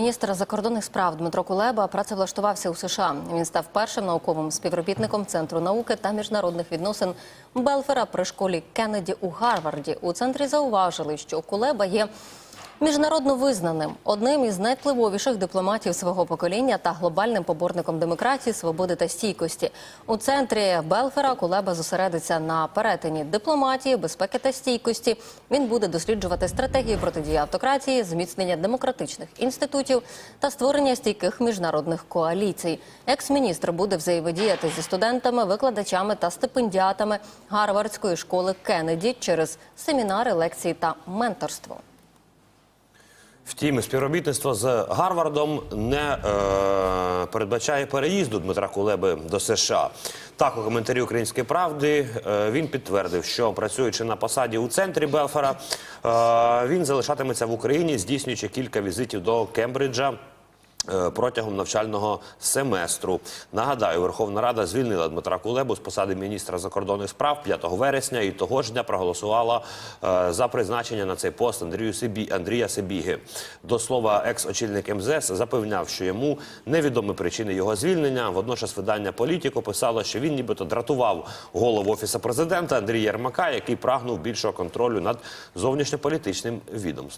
Міністр закордонних справ Дмитро Кулеба працевлаштувався у США. Він став першим науковим співробітником Центру науки та міжнародних відносин Белфера при школі Кеннеді у Гарварді. У центрі зауважили, що Кулеба є міжнародно визнаним, одним із найвпливовіших дипломатів свого покоління та глобальним поборником демократії, свободи та стійкості. У центрі Белфера Кулеба зосередиться на перетині дипломатії, безпеки та стійкості. Він буде досліджувати стратегії протидії автократії, зміцнення демократичних інститутів та створення стійких міжнародних коаліцій. Екс-міністр буде взаємодіяти зі студентами, викладачами та стипендіатами Гарвардської школи Кеннеді через семінари, лекції та менторство. Втім, співробітництво з Гарвардом не е, передбачає переїзду Дмитра Кулеби до США. Так, у коментарі Української правди е, він підтвердив, що працюючи на посаді у центрі Белфера, е, він залишатиметься в Україні, здійснюючи кілька візитів до Кембриджа. Е, Протягом навчального семестру нагадаю, Верховна Рада звільнила Дмитра Кулебу з посади міністра закордонних справ 5 вересня і того ж дня проголосувала е, за призначення на цей пост Андрію Сибі Андрія Сибіги. До слова, екс-очільник МЗС запевняв, що йому невідомі причини його звільнення. Водночас видання Політіко писало, що він нібито дратував голову офісу президента Андрія Єрмака, який прагнув більшого контролю над зовнішньополітичним відомством.